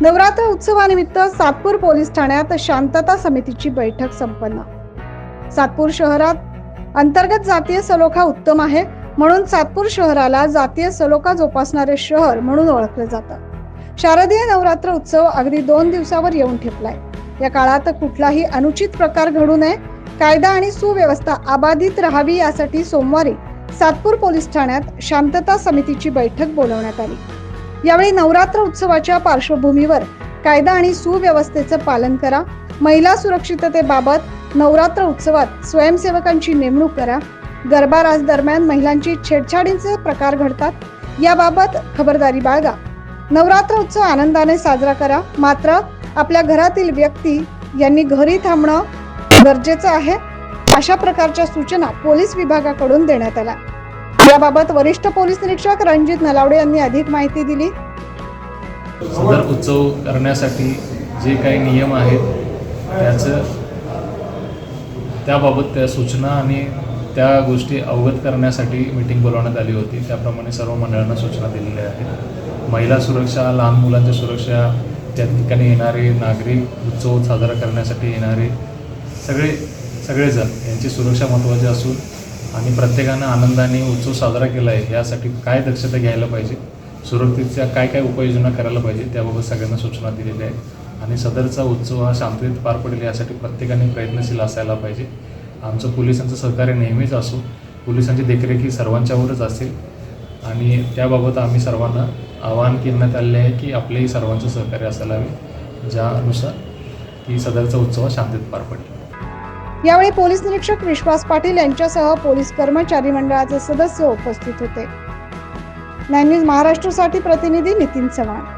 नवरात्र उत्सवानिमित्त सातपूर पोलीस ठाण्यात शांतता समितीची बैठक संपन्न. सातपूर शहरात अंतर्गत जातीय सलोखा उत्तम आहे म्हणून सातपूर शहराला जातीय सलोखा जोपासणारे शहर म्हणून ओळखलं जातं. शारदीय नवरात्र उत्सव अगदी दोन दिवसावर येऊन ठेपलाय. या काळात कुठलाही अनुचित प्रकार घडू नये कायदा आणि सुव्यवस्था अबाधित राहावी यासाठी सोमवारी सातपूर पोलीस ठाण्यात शांतता समितीची बैठक बोलवण्यात आली. यावेळी नवरात्र उत्सवाच्या पार्श्वभूमीवर कायदा आणि सुव्यवस्थेचं पालन करा. महिला सुरक्षिततेबाबत नवरात्र उत्सवात स्वयंसेवकांची नेमणूक करा. गरबाराज दरम्यान महिलांची छेडछाडींचे प्रकार घडतात. याबाबत खबरदारी बाळगा. नवरात्र उत्सव आनंदाने साजरा करा. मात्र आपल्या घरातील व्यक्ती यांनी घरी थांबणं गरजेचं आहे. अशा प्रकारच्या सूचना पोलीस विभागाकडून देण्यात आल्या. याबाबत वरिष्ठ पोलीस निरीक्षक रणजित नलावडे यांनी अधिक माहिती दिली. सदर उत्सव करण्यासाठी जे काही नियम आहेत त्याचं त्याबाबत त्या सूचना आणि त्या गोष्टी अवगत करण्यासाठी मीटिंग बोलवण्यात आली होती. त्याप्रमाणे सर्व मंडळांना सूचना दिलेल्या आहेत. महिला सुरक्षा लहान मुलांची सुरक्षा त्या ठिकाणी येणारे नागरिक उत्सव साजरा करण्यासाठी येणारे सगळे सगळेजण यांची सुरक्षा महत्त्वाची असून आणि प्रत्येकानं आनंदाने उत्सव साजरा केला आहे यासाठी काय दक्षता घ्यायला पाहिजे? सुरक्षेच्या काय काय उपाययोजना करायला पाहिजे त्याबाबत सगळ्यांना सूचना दिलेल्या आहेत. आणि सदरचा उत्सव हा शांततेत पार पडेल यासाठी प्रत्येकाने प्रयत्नशील असायला पाहिजे. आमचं पोलिसांचं सहकार्य नेहमीच असो. पोलिसांची देखरेख ही सर्वांच्यावरच असेल. आणि त्याबाबत आम्ही सर्वांना आवाहन करण्यात आले आहे की आपलेही सर्वांचं सहकार्य असायला हवे. ज्यानुसार की सदरचा उत्सव हा शांततेत पार पडेल. यावेळी पोलीस निरीक्षक विश्वास पाटील यांच्यासह पोलीस कर्मचारी मंडळाचे सदस्य उपस्थित होते. नाईन न्यूज महाराष्ट्रासाठी प्रतिनिधी नितीन चव्हाण.